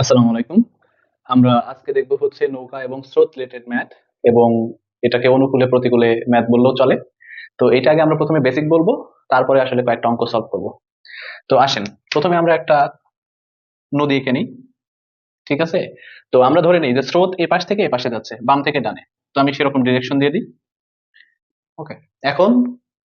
আসসালামু আলাইকুম। আমরা আজকে দেখব হচ্ছে নৌকা এবং স্রোত রিলেটেড ম্যাথ এবং এটাকে অনুকূলে প্রতিকূলে ম্যাথ বললেও চলে। তো এটা আগে আমরা প্রথমে বেসিক বলব, তারপরে আসলে কয়েকটা অঙ্ক সলভ করব। তো আসেন, প্রথমে আমরা একটা নদী এঁকে নিই, ঠিক আছে? তো আমরা ধরে নিই যে স্রোত এ পাশ থেকে এ পাশে যাচ্ছে, বাম থেকে ডানে। তো আমি সেরকম ডিরেকশন দিয়ে দিই। ওকে এখন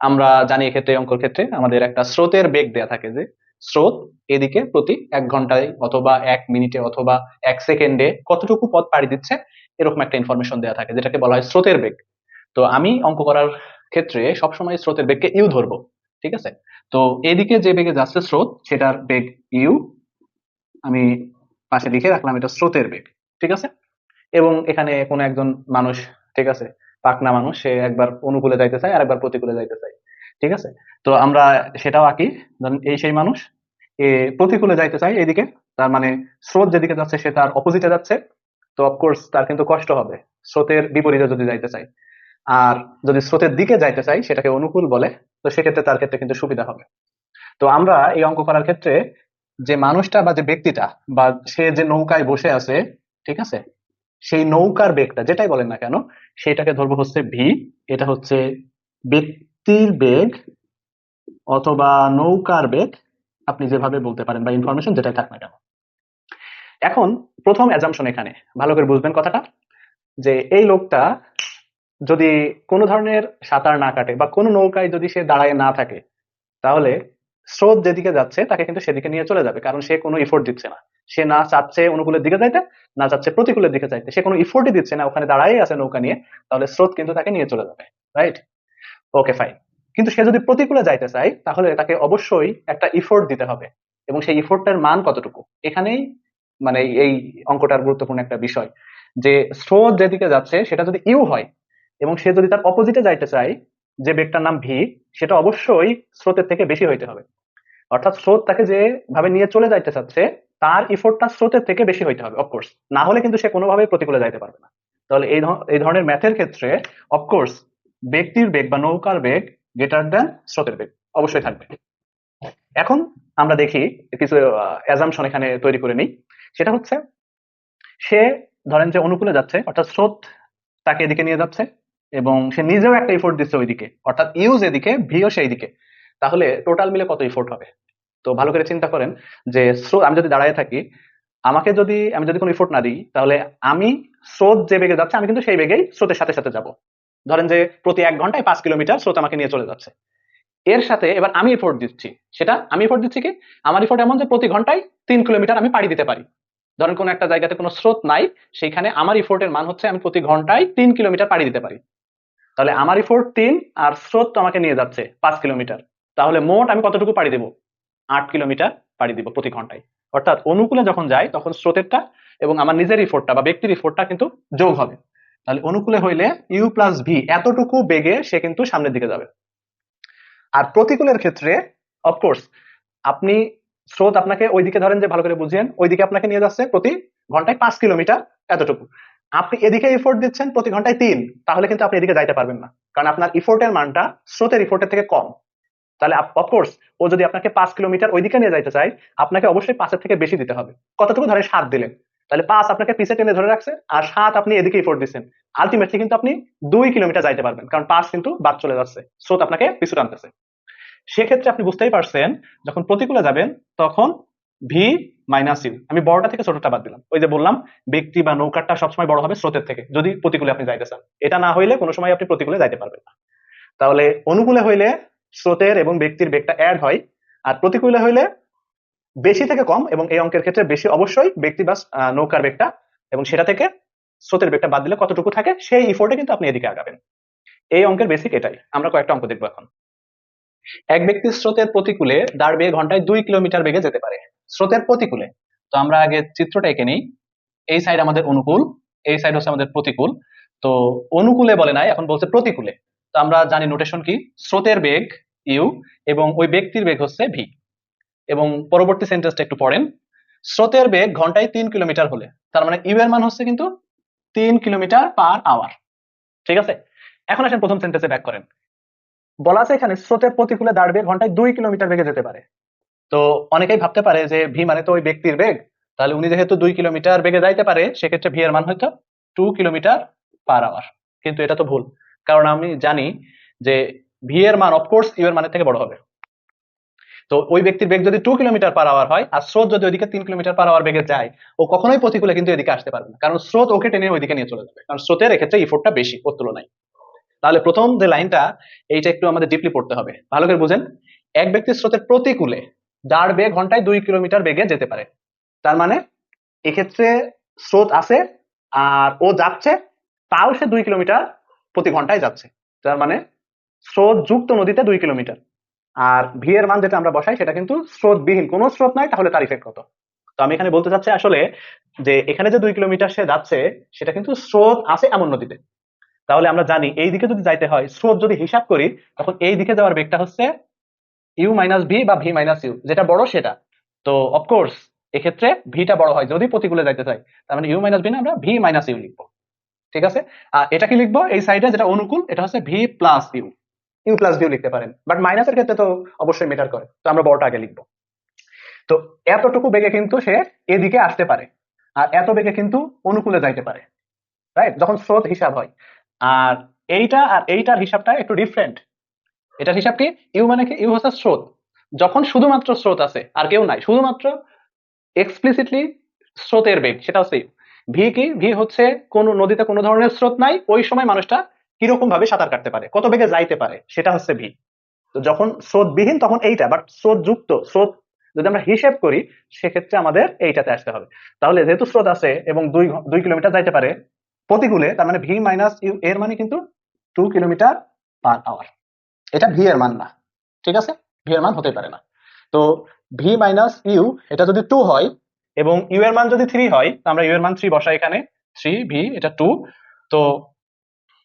আমরা জানি এক্ষেত্রে, অঙ্কর ক্ষেত্রে আমাদের একটা স্রোতের বেগ দেয়া থাকে যে স্রোত এদিকে প্রতি এক ঘন্টায় অথবা এক মিনিটে অথবা এক সেকেন্ডে কতটুকু পথ পাড়ি দিচ্ছে, এরকম একটা ইনফরমেশন দেওয়া থাকে যেটাকে বলা হয় স্রোতের বেগ। তো আমি অঙ্ক করার ক্ষেত্রে সবসময় স্রোতের বেগকে ইউ ধরবো, ঠিক আছে? তো এদিকে যে বেগে যাচ্ছে স্রোত, সেটার বেগ ইউ আমি পাশে লিখে রাখলাম এটা স্রোতের বেগ, ঠিক আছে? এবং এখানে কোনো একজন মানুষ, ঠিক আছে? পাকনা মানুষ, সে একবার অনুকূলে যাইতে চায় আর একবার প্রতিকূলে যাইতে চায়। ঠিক আছে? তো আমরা সেটাও আঁকি। ধরেন এই সেই মানুষ, এ প্রতিকূলে যাইতে চায় এদিকে, তার মানে স্রোত যেদিকে যাচ্ছে সে তার অপোজিটে যাচ্ছে। তো অফকোর্স তার কিন্তু কষ্ট হবে, স্রোতের বিপরীতে যদি যাইতে চাই আর যদি স্রোতের দিকে যাইতে চাই সেটাকে অনুকূল বলে, তো সেক্ষেত্রে তার ক্ষেত্রে কিন্তু সুবিধা হবে। তো আমরা এই অঙ্ক করার ক্ষেত্রে যে মানুষটা বা যে ব্যক্তিটা বা সে যে নৌকায় বসে আছে, ঠিক আছে? সেই নৌকার বেগটা, যেটাই বলেন না কেন, সেটাকে ধরবো হচ্ছে ভি এটা হচ্ছে ব্যক্তির বেগ অথবা নৌকার বেগ, আপনি যেভাবে বলতে পারেন বা ইনফরমেশন যেটাই থাক না কেন। এখন প্রথম অ্যাজামশন এখানে। ভালো করে বুঝবেন কথাটা, যে এই লোকটা যদি কোনো ধরনের সাঁতার না কাটে বা কোনো নৌকায় যদি সে দাঁড়ায় না থাকে, তাহলে স্রোত যেদিকে যাচ্ছে তাকে কিন্তু সেদিকে নিয়ে চলে যাবে, কারণ সে কোনো ইফোর্ট দিচ্ছে না। সে না চাচ্ছে অনুকূলের দিকে যাইতে, না চাচ্ছে প্রতিকূলের দিকে যাইতে। সে কোনো ইফোর্টই দিচ্ছে না, ওখানে দাঁড়াই আছে নৌকা নিয়ে, তাহলে স্রোত কিন্তু তাকে নিয়ে চলে যাবে রাইট ওকে ফাইন কিন্তু সে যদি প্রতিকূলে যাইতে চায়, তাহলে তাকে অবশ্যই একটা ইফোর্ট দিতে হবে। এবং সেই ইফোর্টটার মান কতটুকু? এখানেই মানে এই অঙ্কটার গুরুত্বপূর্ণ একটা বিষয়। যে স্রোত যেদিকে যাচ্ছে, সেটা যদি ইউ হয়, এবং সে যদি তার অপোজিটে যাইতে চায়, যে বেগটার নাম ভি সেটা অবশ্যই স্রোতের থেকে বেশি হইতে হবে। অর্থাৎ স্রোত তাকে যেভাবে নিয়ে চলে যাইতে চাচ্ছে, তার ইফোর্টটা স্রোতের থেকে বেশি হইতে হবে অফকোর্স না হলে কিন্তু সে কোনোভাবেই প্রতিকূলে যাইতে পারবে না। তাহলে এই ধরনের ম্যাথের ক্ষেত্রে অফকোর্স ব্যক্তির বেগ বা নৌকার বেগ গ্রেটার দেন স্রোতের বেগ অবশ্যই থাকবে। এখন আমরা দেখি কিছু অ্যাজামশন এখানে তৈরি করে নিই। সেটা হচ্ছে, সে ধরেন যে অনুকূলে যাচ্ছে, অর্থাৎ স্রোত তাকে এদিকে নিয়ে যাচ্ছে এবং সে নিজেও একটা ইফোর্ট দিচ্ছে ওইদিকে, অর্থাৎ ইউজ এদিকে ভিও সেই দিকে। তাহলে টোটাল মিলে কত ইফোর্ট হবে? তো ভালো করে চিন্তা করেন যে স্রোত, আমি যদি দাঁড়ায় থাকি, আমাকে যদি, আমি যদি কোনো ইফোর্ট না দিই, তাহলে আমি স্রোত যে বেগে যাচ্ছে, আমি কিন্তু সেই বেগেই স্রোতের সাথে সাথে যাব। ধরেন যে প্রতি এক ঘন্টায় পাঁচ কিলোমিটার স্রোত আমাকে নিয়ে চলে যাচ্ছে। এর সাথে এবার আমি ইফোর্ট দিচ্ছি। সেটা আমি ইফোর্ট দিচ্ছি কি? আমার ইফোর্ট এমন যে প্রতি ঘন্টায় তিন কিলোমিটার আমি পাড়ি দিতে পারি। ধরেন কোনো একটা জায়গাতে কোনো স্রোত নাই সেখানে আমার ইফোর্টের মান হচ্ছে আমি প্রতি ঘন্টায় তিন কিলোমিটার পাড়ি দিতে পারি। তাহলে আমার ইফোর্ট তিন আর স্রোত তো আমাকে নিয়ে যাচ্ছে পাঁচ কিলোমিটার। তাহলে মোট আমি কতটুকু পাড়ি দেবো? আট কিলোমিটার পাড়ি দিব প্রতি ঘন্টায়। অর্থাৎ অনুকূলে যখন যাই তখন স্রোতেরটা এবং আমার নিজের ইফোর্টটা বা ব্যক্তির ইফোর্টটা কিন্তু যোগ হবে। তাহলে অনুকূলে হইলে ইউ প্লাস ভি এতটুকু বেগে সে কিন্তু সামনের দিকে যাবে। আর প্রতিকূলের ক্ষেত্রে অফকোর্স আপনি স্রোত আপনাকে ওইদিকে ধরেন যে ভালো করে বুঝিয়েন, ওইদিকে আপনাকে নিয়ে যাচ্ছে প্রতি ঘন্টায় পাঁচ কিলোমিটার এতটুকু। আপনি এদিকে ইফোর্ট দিচ্ছেন প্রতি ঘন্টায় তিন, তাহলে কিন্তু আপনি এদিকে যাইতে পারবেন না। কারণ আপনার ইফোর্টের মানটা স্রোতের ইফোর্টের থেকে কম। তাহলে অফকোর্স ও যদি আপনাকে পাঁচ কিলোমিটার ওইদিকে নিয়ে যাইতে চায়, আপনাকে অবশ্যই পাঁচের থেকে বেশি দিতে হবে। কতটুকু? ধরেন সাত দিলেন। তাহলে পাঁচ আপনাকে পিছে টেনে ধরে রাখছে, আর সাত আপনি এদিকে ইফোর্ট দিচ্ছেন আলটিমেটলি কিন্তু আপনি দুই কিলোমিটার যাইতে পারবেন, কারণ পাঁচ কিন্তু বাদ চলে যাচ্ছে, স্রোত আপনাকে পিছু টানতেছে। সেক্ষেত্রে আপনি বুঝতেই পারছেন, যখন প্রতিকূলে যাবেন, তখন ভি মাইনাস ইউ আমি বড়টা থেকে ছোটটা বাদ দিলাম। ওই যে বললাম ব্যক্তি বা নৌকারটা সবসময় বড় হবে স্রোতের থেকে, যদি প্রতিকূলে আপনি যাইতে চান। এটা না হইলে কোনো সময় আপনি প্রতিকূলে যাইতে পারবেন না। তাহলে অনুকূলে হইলে স্রোতের এবং ব্যক্তির বেগটা অ্যাড হয়, আর প্রতিকূলে হইলে বেশি থেকে কম এবং এই অঙ্কের ক্ষেত্রে বেশি অবশ্যই ব্যক্তি বা নৌকার বেগটা এবং সেটা থেকে স্রোতের বেগটা বাদ দিলে কতটুকু থাকে সেই ইফোর্টে কিন্তু আপনি এদিকে আগাবেন। এই অঙ্কের বেসিক এটাই। আমরা কয়েকটা অঙ্ক দেখব এখন। এক ব্যক্তি স্রোতের প্রতিকূলে দাঁড় বেগে ঘন্টায় দুই কিলোমিটার বেগে যেতে পারে। স্রোতের প্রতিকূলে। তো আমরা আগে চিত্রটা এঁকে নিই। এই সাইড আমাদের অনুকূল, এই সাইড হচ্ছে আমাদের প্রতিকূল। তো অনুকূলে বলে নাই, এখন বলছে প্রতিকূলে। তো আমরা জানি নোটেশন কি? স্রোতের বেগ ইউ এবং ওই ব্যক্তির বেগ হচ্ছে ভি এবং পরবর্তী সেন্টেন্সটা একটু পড়েন। স্রোতের বেগ ঘন্টায় তিন কিলোমিটার হলে, তার মানে ইউ এর মান হচ্ছে কিন্তু তিন কিলোমিটার পার আওয়ার ঠিক আছে? এখন আসেন প্রথম সেন্টেন্সে ব্যাক করেন। বলা আছে এখানে স্রোতের প্রতিকূলে দাঁড়বে ঘন্টায় দুই কিলোমিটার বেগে যেতে পারে। তো অনেকেই ভাবতে পারে যে ভি মানে তো ওই ব্যক্তির বেগ। তাহলে উনি যেহেতু দুই কিলোমিটার বেগে যাইতে পারে, সেক্ষেত্রে ভি এর মান হয়তো টু কিলোমিটার পার আওয়ার কিন্তু এটা তো ভুল। কারণ আমি জানি যে ভি এর মান অফকোর্স ইউ এর মানের থেকে বড় হবে। তো ওই ব্যক্তির বেগ যদি টু কিলোমিটার পার আওয়ার হয়, আর স্রোত যদি ওইদিকে তিন কিলোমিটার পার আওয়ার বেগে যায়, ও কখনোই প্রতিকূলে কিন্তু এদিকে আসতে পারবে না। কারণ স্রোত ওকে টেনে ওইদিকে নিয়ে চলে যাবে। কারণ স্রোতের এক্ষেত্রে ইফোর্টটা বেশি, ওর তুলনায়। তাহলে প্রথম যে লাইনটা এইটা একটু আমাদের ডিপলি পড়তে হবে। ভালো করে বুঝেন। এক ব্যক্তির স্রোতের প্রতিকূলে যার বেগ ঘন্টায় দুই কিলোমিটার বেগে যেতে পারে। তার মানে এক্ষেত্রে স্রোত আছে, আর ও যাচ্ছে, তাও সে দুই কিলোমিটার প্রতি ঘন্টায় যাচ্ছে। তার মানে স্রোত যুক্ত নদীতে দুই কিলোমিটার আর ভি এর মান যেটা আমরা বসাই সেটা কিন্তু স্রোতবিহীন। কোনো স্রোত নাই, তাহলে তার ইফেক্ট কত? তো আমি এখানে বলতে চাচ্ছি আসলে যে এখানে যে দুই কিলোমিটার সে যাচ্ছে, সেটা কিন্তু স্রোত আছে এমন নদীতে। তাহলে আমরা জানি এই দিকে যদি যাইতে হয়, স্রোত যদি হিসাব করি, তখন এই দিকে যাওয়ার বেগটা হচ্ছে ইউ মাইনাস ভি বা ভি মাইনাস ইউ যেটা বড় সেটা। তো অফকোর্স এক্ষেত্রে ভিটা বড় হয় যদি প্রতিকূলে যাইতে চাই। তার মানে ইউ মাইনাস ভি না, আমরা ভি মাইনাস ইউ লিখব। ঠিক আছে? আর এটা কি লিখব? এই সাইডে যেটা অনুকূল, এটা হচ্ছে V plus U U plus V লিখতে পারেন বাট মাইনাসের ক্ষেত্রে তো অবশ্যই মেটার করে, তো আমরা বড়টা আগে লিখব। তো এতটুকু বেগে কিন্তু সে এদিকে আসতে পারে, আর এত বেগে কিন্তু অনুকূলে যাইতে পারে রাইট যখন স্রোত হিসাব হয়। আর এইটা আর এইটার হিসাবটা একটু ডিফারেন্ট এটার হিসাব কি? ইউ মানে কি? ইউ হচ্ছে স্রোত। যখন শুধুমাত্র স্রোত আছে, আর কেউ নাই, শুধুমাত্র এক্সপ্লিসিটলি স্রোতের বেগ, সেটা হচ্ছে ভি কি? ভি হচ্ছে কোন নদীতে কোনো ধরনের স্রোত নাই, ওই সময় মানুষটা কীরকম ভাবে সাঁতার কাটতে পারে, কত বেগে যাইতে পারে, সেটা হচ্ছে ভি তো যখন স্রোতবিহীন, তখন এইটা বাট স্রোত যুক্ত স্রোত যদি আমরা হিসেব করি, সেক্ষেত্রে আমাদের এইটাতে আসতে হবে। তাহলে যেহেতু স্রোত আছে এবং দুই দুই কিলোমিটার যাইতে পারে প্রতিকূলে, তার মানে ভি মাইনাস ইউ, এর মানে কিন্তু টু কিলোমিটার পার আওয়ার এটা ভি এর মান না, ঠিক আছে? ভি এর মান হতে পারে না। তো ভি মাইনাস ইউ, এটা যদি টু হয়, এবং ইউ এর মান যদি থ্রি হয় আমরা ইউ এর মান থ্রি বসাই এখানে। থ্রি ভি, এটা টু তো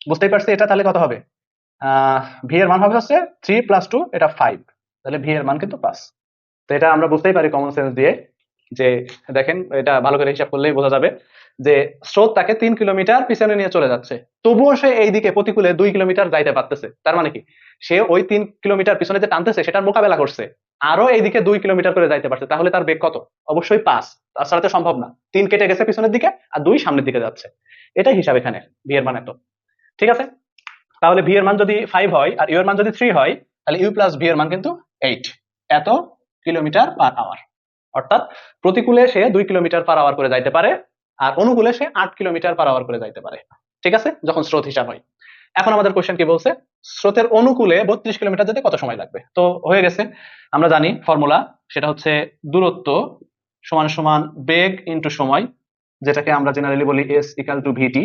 বুঝতেই পারছি এটা, তাহলে কত হবে? ভি এর মান হবে হচ্ছে থ্রি প্লাস টু এটা ফাইভ তাহলে ভি এর মান কিন্তু পাঁচ। তো এটা আমরা বুঝতেই পারি কমন সেন্স দিয়ে যে, দেখেন, এটা ভালো করে হিসাব করলেই বোঝা যাবে যে, স্রোত তাকে তিন কিলোমিটার পিছনে নিয়ে চলে যাচ্ছে। তবুও সে এইদিকে প্রতিকূলে দুই কিলোমিটার যাইতে পারতেছে। তার মানে কি? সে ওই তিন কিলোমিটার পিছনে যে টানতেছে, সেটার মোকাবেলা করছে। আরও এইদিকে দুই কিলোমিটার করে যাইতে পারছে। তাহলে তার বেগ কত? অবশ্যই পাঁচ। তাছাড়া তো সম্ভব না। তিন কেটে গেছে পিছনের দিকে, আর দুই সামনের দিকে যাচ্ছে। এটাই হিসাব এখানে বিয়ের মানে এত ঠিক আছে? তাহলে ভি এর মান যদি ফাইভ হয় আর ইউ এর মান যদি থ্রি হয়, তাহলে ইউ প্লাস ভি এর মান কিন্তু এইট এত কিলোমিটার পার আওয়ার অর্থাৎ প্রতিকূলে সে দুই কিলোমিটার পার আওয়ার করে যাইতে পারে আর অনুকূলে সে আট কিলোমিটার পার আওয়ার করে যাইতে পারে। ঠিক আছে? যখন স্রোত হিসাব হয়। এখন আমাদের কোশ্চেন কি বলছে? স্রোতের অনুকূলে বত্রিশ কিলোমিটার যেতে কত সময় লাগবে? তো হয়ে গেছে। আমরা জানি ফর্মুলা সেটা হচ্ছে দূরত্ব সমান সমান বেগ ইন্টু সময়, যেটাকে আমরা জেনারেলি বলি এস ইকাল টু ভিটি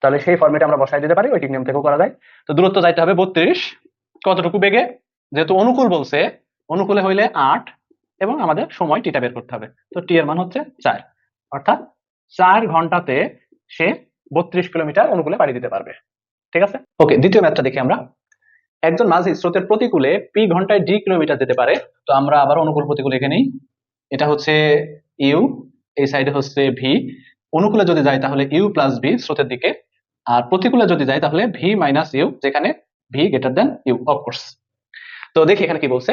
তাহলে সেই ফর্মেটে আমরা বসাই দিতে পারি ওই নিয়ম থেকেও করা যায়। তো দূরত্ব যাইতে হবে বত্রিশ। কতটুকু বেগে? যেহেতু অনুকূল বলছে, অনুকূলে হইলে আট এবং আমাদের সময় টিটা বের করতে হবে। তো টি এর মান হচ্ছে চার। অর্থাৎ চার ঘন্টাতে সে বত্রিশ কিলোমিটার অনুকূলে পাড়ি দিতে পারবে। ঠিক আছে? ওকে, দ্বিতীয় ম্যাথটা দেখি আমরা। একজন মাঝি স্রোতের প্রতিকূলে পি ঘন্টায় ডি কিলোমিটার যেতে পারে। তো আমরা আবার অনুকূল প্রতিকূল এখানে নেই। এটা হচ্ছে ইউ, এই সাইডে হচ্ছে ভি। অনুকূলে যদি যায় তাহলে ইউ প্লাস ভি স্রোতের দিকে আর প্রতিকূলে যদি যায়, তাহলে ভি মাইনাস ইউ যেখানে V greater than U of course তো দেখি এখানে কি বলছে।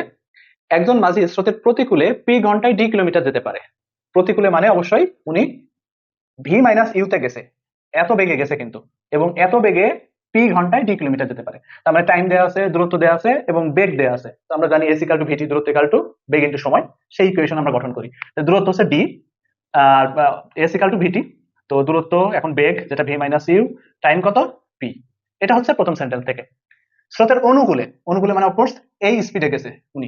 একজন মাঝি স্রোতের প্রতিকূলে পি ঘন্টায় ডি কিলোমিটার যেতে পারে। প্রতিকূলে মানে অবশ্যই উনি ভি মাইনাস ইউতে গেছে। এত বেগে গেছে কিন্তু। এবং এত বেগে পি ঘন্টায় ডি কিলোমিটার যেতে পারে। তার মানে টাইম দেওয়া আছে, দূরত্ব দেওয়া আছে এবং বেগ দেওয়া আছে। তো আমরা জানি এসিকাল টু ভিটি দূরত্ব ইকাল টু বেগ ইন্টু সময়। সেই ইকুয়েশন আমরা গঠন করি। দূরত্ব হচ্ছে ডি আর এসিকাল টু ভিটি তো দূরত্ব এখন বেগ, যেটা ভি মাইনাস ইউ টাইম কত? পি এটা হচ্ছে প্রথম সেন্টেন্স থেকে। স্রোতের অনুকূলে অনুকূলে মানে অফকোর্স এই স্পিডে গেছে উনি।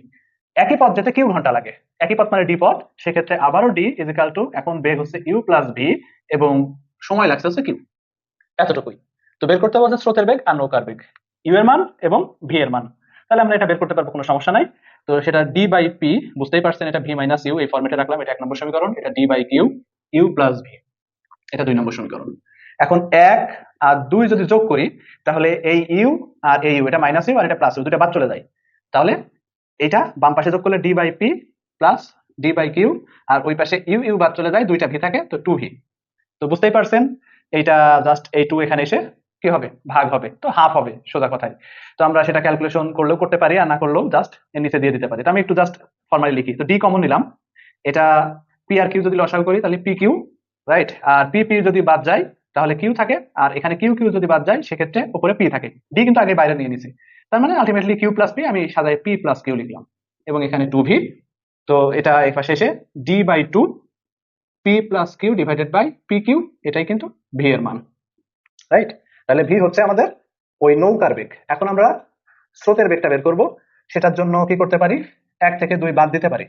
একই পথ যেতে কিউ ঘণ্টা লাগে। একই পথ মানে ডি পথ। সেক্ষেত্রে আবারও ডি ইজিক্যাল টু এখন বেগ হচ্ছে ইউ প্লাস ভি এবং সময় লাগছে হচ্ছে কিউ। এতটুকুই। তো বের করতে বলছে স্রোতের বেগ আর নৌকার বেগ। ইউ এর মান এবং ভি এর মান। তাহলে আমরা এটা বের করতে পারব, কোনো সমস্যা নাই। তো সেটা ডি বাই পি বুঝতেই পারছেন, এটা ভি মাইনাস ইউ এই ফর্মেটে রাখলাম, এটা এক নম্বর সমীকরণ, এটা D by Q U plus V এটা দুই নম্বর সমীকরণ। এখন এক আর দুই যদি যোগ করি, তাহলে এই ইউ আর এই ইউ, এটা মাইনাস ইউ আর এটা প্লাস ইউ দুটো বাদ চলে যায়। তাহলে এটা বাম পাশে যোগ করলে D by P plus D by Q আর ওই পাশে ইউ ইউ বাদ চলে যায়, দুইটা ভি থাকে তো টু ভি। তো বুঝতেই পারছেন, এইটা জাস্ট এই টু এখানে এসে কি হবে? ভাগ হবে, তো হাফ হবে সোজা কথায়। তো আমরা সেটা ক্যালকুলেশন করলেও করতে পারি, আর না করলেও জাস্ট এর নিচে দিয়ে দিতে পারি। তো আমি একটু জাস্ট ফর্মালি লিখি। তো ডি কমন নিলাম। এটা পি আর কিউ যদি লসাগু করি, তাহলে পি কিউ রাইট আর পি পি যদি বাদ যায়, তাহলে কিউ থাকে। আর এখানে কিউ কিউ যদি বাদ যায়, সেক্ষেত্রে উপরে পি থাকে। ডি কিন্তু আগে বাইরে নিয়ে নিছি। তার মানে আলটিমেটলি কিউ প্লাস পি আমি সাজাই পি প্লাস কিউ লিখলাম। এবং এখানে টু ভি তো এটা পাশে এসে D by two P plus Q divided by P Q এটাই কিন্তু ভি এর মান। রাইট তাহলে ভি হচ্ছে আমাদের ওই নৌকার বেগ। এখন আমরা স্রোতের বেগটা বের করব। সেটার জন্য কি করতে পারি? এক থেকে দুই বাদ দিতে পারি।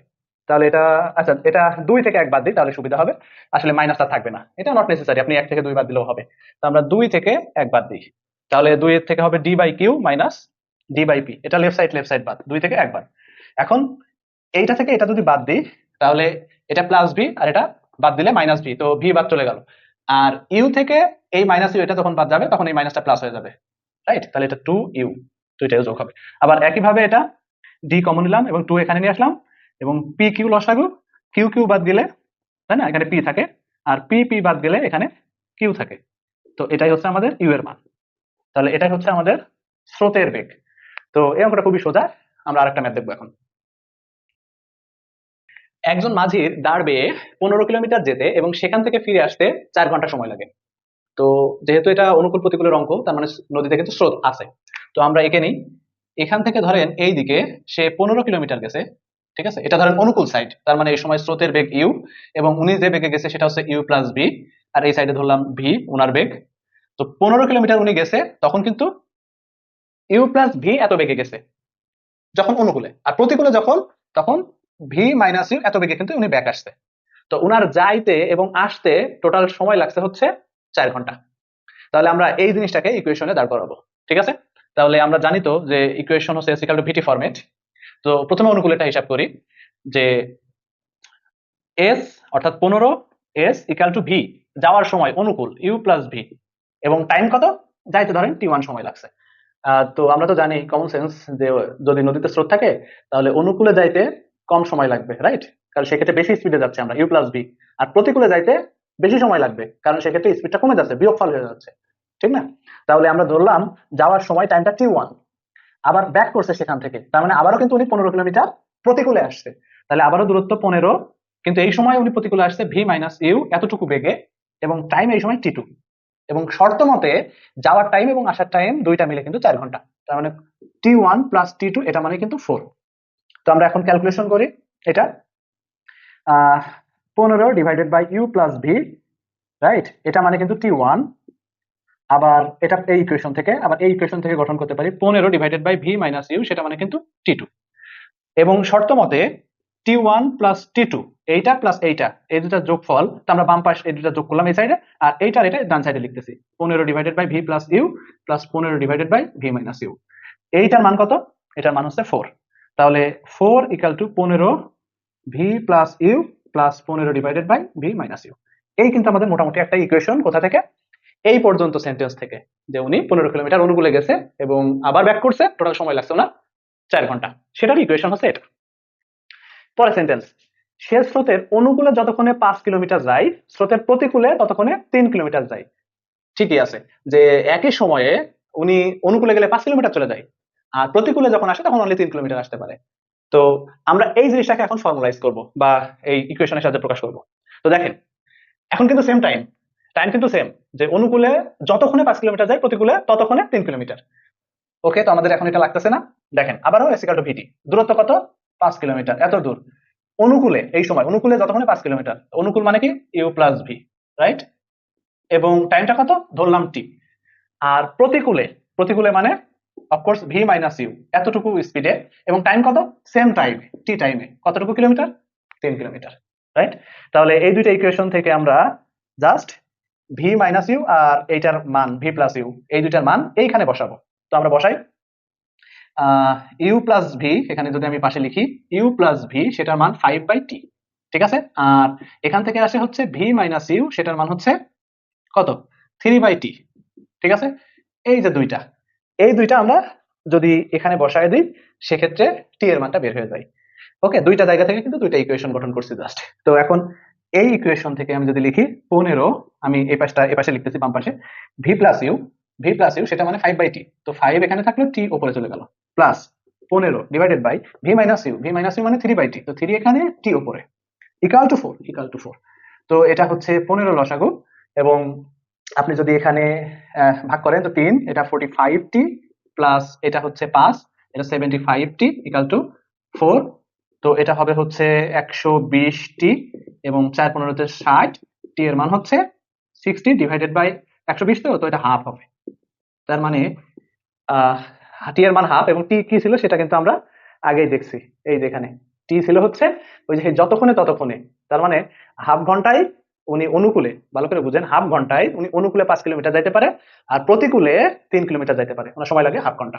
তাহলে এটা আচ্ছা এটা দুই থেকে এক বাদ দিই, তাহলে সুবিধা হবে। আসলে মাইনাস আর থাকবে না। এটা নট নেসেসারি আপনি এক থেকে দুই বাদ দিলেও হবে। তো আমরা দুই থেকে এক বাদ দিই। তাহলে দুই এর থেকে হবে D by Q minus D by P এটা লেফট সাইড লেফট সাইড বাদ, দুই থেকে এক বাদ। এখন এইটা থেকে এটা যদি বাদ দিই, তাহলে এটা প্লাস বি আর এটা বাদ দিলে মাইনাস বি তো ভি বাদ চলে গেল। আর ইউ থেকে এই মাইনাস ইউ এটা যখন বাদ যাবে, তখন এই মাইনাসটা প্লাস হয়ে যাবে। রাইট তাহলে এটা টু ইউ দুইটাই যোগ হবে। আবার একইভাবে এটা ডি কমন নিলাম এবং টু এখানে নিয়ে আসলাম। এবং পি কিউ লসাগু কিউ কিউ বাদ দিলে, তাই না? এখানে পি থাকে, আর পি পি বাদ গেলে এখানে কিউ থাকে। তো এটাই হচ্ছে আমাদের ইউ এর মান। তাহলে এটাই হচ্ছে আমাদের স্রোতের বেগ। তো এই অঙ্কটা খুবই সোজা, আমরা আরেকটা ম্যাথ দেখব এখন। একজন মাঝির দাঁড় বেয়ে পনেরো কিলোমিটার যেতে এবং সেখান থেকে ফিরে আসতে চার ঘণ্টা সময় লাগে। তো যেহেতু এটা অনুকূল প্রতিকূলের অঙ্ক, তার মানে নদীতে কিন্তু স্রোত আছে। তো আমরা একে নিই। এখান থেকে ধরেন এই দিকে সে পনেরো কিলোমিটার গেছে ঠিক আছে? এটা ধরেন অনুকূল সাইড তার মানে এই সময় স্রোতের বেগ ইউ এবং উনি যে বেগে গেছে সেটা হচ্ছে ইউ প্লাস বি আর এই সাইডে ধরলাম ভি উনার বেগ। তো পনেরো কিলোমিটার উনি গেছে, তখন কিন্তু ইউ প্লাস ভি এত বেগে গেছে, যখন অনুকূলে। আর প্রতিকূলে যখন, তখন ভি মাইনাস ইউ এত বেগে কিন্তু উনি ব্যাক আসছে। তো উনার যাইতে এবং আসতে টোটাল সময় লাগছে হচ্ছে চার ঘণ্টা। তাহলে আমরা এই জিনিসটাকে ইকুয়েশনে দাঁড় করাবো, ঠিক আছে? তাহলে আমরা জানি তো যে ইকুয়েশন হচ্ছে ভিটি ফরম্যাট তো প্রথমে অনুকূলটা হিসাব করি যে এস অর্থাৎ পনেরো এস ইকাল টু ভি যাওয়ার সময় অনুকূল ইউ প্লাস ভি এবং টাইম কত? যাইতে ধরেন টি ওয়ান সময় লাগছে। তো আমরা তো জানি কমন সেন্স যে যদি নদীতে স্রোত থাকে, তাহলে অনুকূলে যাইতে কম সময় লাগবে রাইট কারণ সেক্ষেত্রে বেশি স্পিডে যাচ্ছে আমরা ইউ প্লাস ভি আর প্রতিকূলে যাইতে বেশি সময় লাগবে, কারণ সেক্ষেত্রে স্পিডটা কমে যাচ্ছে, বিয়োগফল হয়ে যাচ্ছে, ঠিক না? তাহলে আমরা ধরলাম যাওয়ার সময় টাইমটা টি ওয়ান আবার ব্যাক করছে সেখান থেকে। তার মানে আবারও কিন্তু উনি পনেরো কিলোমিটার প্রতিকূলে আসছে। তাহলে আবারও দূরত্ব পনেরো, কিন্তু এই সময় উনি প্রতিকূলে আসছে ভি মাইনাস ইউ এতটুকু বেগে, এবং টাইম এই সময় টি টু এবং শর্ত মতে যাওয়ার টাইম এবং আসার টাইম দুইটা মিলে কিন্তু চার ঘণ্টা। তার মানে T one plus T two এটা মানে কিন্তু ফোর তো আমরা এখন ক্যালকুলেশন করি এটা। পনেরো divided by U plus V right এটা মানে কিন্তু টি ওয়ান আবার এটা এই ইকুয়েশন থেকে, আবার এই ইকুয়েশন থেকে গঠন করতে পারি পনেরো divided by V minus U সেটা মানে কিন্তু টি টু এবং শর্ত মতে T one plus T two এইটা প্লাস এইটা, এই দুটা যোগফল, তো আমরা বাম পাশ এই দুটা যোগ করলাম এই সাইডে আর এইটার এটা ডান সাইডে লিখতেছি। পনেরো divided by V plus U plus পনেরো divided by V minus U এইটার মান কত? এটার মান হচ্ছে ফোর তাহলে ফোর ইকাল টু পনেরো ভি প্লাস ইউ প্লাস পনেরো divided by V minus U এই কিন্তু আমাদের মোটামুটি একটা ইকুয়েশন কোথা থেকে? এই পর্যন্ত সেন্টেন্স থেকে যে উনি পনেরো কিলোমিটার অনুকূলে গেছে এবং আবার ব্যাক করছে টোটাল সময় লাগছে না চার ঘণ্টা। সেটার ইকুয়েশন হচ্ছে এটা। পরের সেন্টেন্স সে স্রোতের অনুকূলে যতক্ষণে পাঁচ কিলোমিটার যায়, স্রোতের প্রতিকূলে ততক্ষণে তিন কিলোমিটার যায়। ঠিকই আছে যে একই সময়ে উনি অনুকূলে গেলে পাঁচ কিলোমিটার চলে যায়, আর প্রতিকূলে যখন আসে তখন অনলি তিন কিলোমিটার আসতে পারে। তো আমরা এই জিনিসটাকে এখন ফর্মুলাইজ করব বা এই ইকুয়েশনের সাথে প্রকাশ করব। তো দেখেন, এখন কিন্তু সেম টাইম টাইম কিন্তু সেম যে অনুকূলে যতক্ষণে পাঁচ কিলোমিটার যায় প্রতিকূলে ততক্ষণে তিন কিলোমিটার। ওকে তো আমাদের এখন এটা লাগতেছে না। দেখেন, আবারও এসিকাল টু ভিটি দূরত্ব কত? পাঁচ কিলোমিটার, এত দূর। অনুকূলে, এই সময়, অনুকূলে যতক্ষণে পাঁচ কিলোমিটার, অনুকূল মানে কি? ইউ প্লাস ভি রাইট এবং টাইমটা কত? ধরলাম টি আর প্রতিকূলে প্রতিকূলে মানে অফকোর্স ভি মাইনাস ইউ এতটুকু স্পিডে এবং টাইম কত? সেম টাইম টি টাইমে কতটুকু কিলোমিটার? তিন কিলোমিটার রাইট তাহলে এই দুইটা ইকুয়েশন থেকে আমরা জাস্ট ভি মাইনাস ইউ আর এইটার মান ভি প্লাস ইউ এই দুইটার মান এইখানে বসাবো। তো আমরা বসাই। ইউ প্লাস ভি এখানে যদি আমি পাশে লিখি ইউ প্লাস ভি সেটার মান ফাইভ বাই টি ঠিক আছে? আর এখান থেকে আসে হচ্ছে ভি মাইনাস ইউ সেটার মান হচ্ছে কত? থ্রি বাই টি ঠিক আছে? এই যে দুইটা, এই দুইটা আমরা যদি এখানে বসায় দিই, সেক্ষেত্রে টি এর মানটা বের হয়ে যায়। ওকে দুইটা জায়গা থেকে কিন্তু দুইটা ইকুয়েশন গঠন করছি জাস্ট তো এখন এই ইকুয়েশন থেকে আমি যদি লিখি পনেরো, আমি এই পাশটা, এই পাশে লিখতেছি বাম পাশে V plus U V plus U সেটা মানে ফাইভ বাই টি তো ফাইভ এখানে থাকল টি উপরে চলে গেল। প্লাস পনেরো divided by V minus U V minus U মানে থ্রি বাই টি তো থ্রি এখানে টি উপরে। Equal to four equal to four তো এটা হচ্ছে পনেরো লসাগু এবং আপনি যদি এখানে ভাগ করেন তো তিন, এটা ফোর্টি ফাইভ টি প্লাস এটা হচ্ছে পাঁচ, এটা seventy five T equal to four তো এটা হবে হচ্ছে একশো বিশ টি এবং চার পনেরোতে ষাট টি এর মান হচ্ছে সিক্সটি ডিভাইডেড বাই একশো বিশ তো এটা হাফ হবে। তার মানে টি এর মান হাফ এবং টি কি ছিল সেটা কিন্তু আমরা আগেই দেখছি। এই যেখানে টি ছিল হচ্ছে ওই যে যতক্ষণে ততক্ষণে, তার মানে হাফ ঘন্টায় উনি অনুকূলে, ভালো করে বুঝেন হাফ ঘন্টায় উনি অনুকূলে পাঁচ কিলোমিটার যাইতে পারে আর প্রতিকূলে তিন কিলোমিটার যাইতে পারে। ওনার সময় লাগে হাফ ঘণ্টা।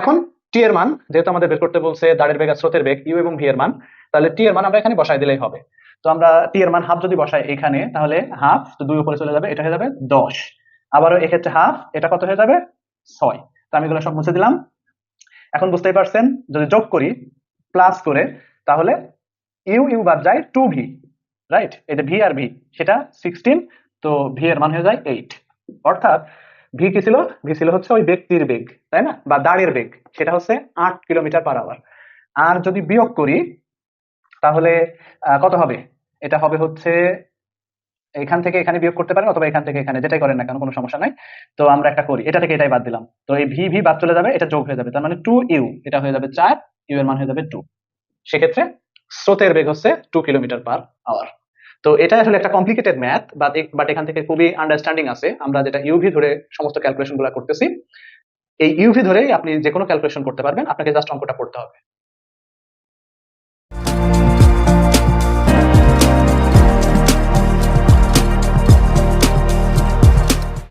এখন টি এর মান, যেহেতু আমাদের বের করতে বলছে দাঁড়ের বেগ আর স্রোতের বেগ ইউ এবং ভি এর মান, তাহলে টি এর মান আমরা এখানে বসাই দিলেই হবে। তো আমরা টি এর মান হাফ যদি বসাই এখানে, তাহলে হাফ তো দুই উপরে চলে যাবে, এটা হয়ে যাবে দশ। আবারও এক্ষেত্রে হাফ এটা কত হয়ে যাবে? ছয়। তো আমি এগুলো সব মুছে দিলাম। এখন বুঝতেই পারছেন, যদি যোগ করি প্লাস করে, তাহলে ইউ ইউ বাদ যায় টু ভি রাইট এটা ভি আর ভি সেটা সিক্সটিন তো ভি এর মান হয়ে যায় এইট অর্থাৎ ভি কি ছিল? ভি ছিল হচ্ছে ওই ব্যক্তির বেগ, তাই না? বা দাঁড়ের বেগ, সেটা হচ্ছে আট কিলোমিটার পার আওয়ার আর যদি বিয়োগ করি, তাহলে কত হবে? এটা হবে হচ্ছে, এখান থেকে এখানে বিয়োগ করতে পারেন অথবা এখান থেকে এখানে, যেটাই করেন না কেন, কোনো সমস্যা নাই। তো আমরা একটা করি, এটা থেকে এটাই বাদ দিলাম। তো এই ভি ভি বাদ চলে যাবে, এটা যোগ হয়ে যাবে, তার মানে টু ইউ এটা হয়ে যাবে চার ইউ এর মান হয়ে যাবে টু সেক্ষেত্রে স্রোতের বেগ হচ্ছে টু কিলোমিটার পার আওয়ার তো এটা আসলে একটা কমপ্লিকেটেড ম্যাথ বাট এখান থেকে খুবই আন্ডারস্ট্যান্ডিং আছে। আমরা যেটা ইউভি ধরে সমস্ত ক্যালকুলেশনগুলো করতেছি। এই ইউভি ধরেই আপনি যে কোনো ক্যালকুলেশন করতে পারবেন, আপনাকে জাস্ট অঙ্কটা পড়তে হবে।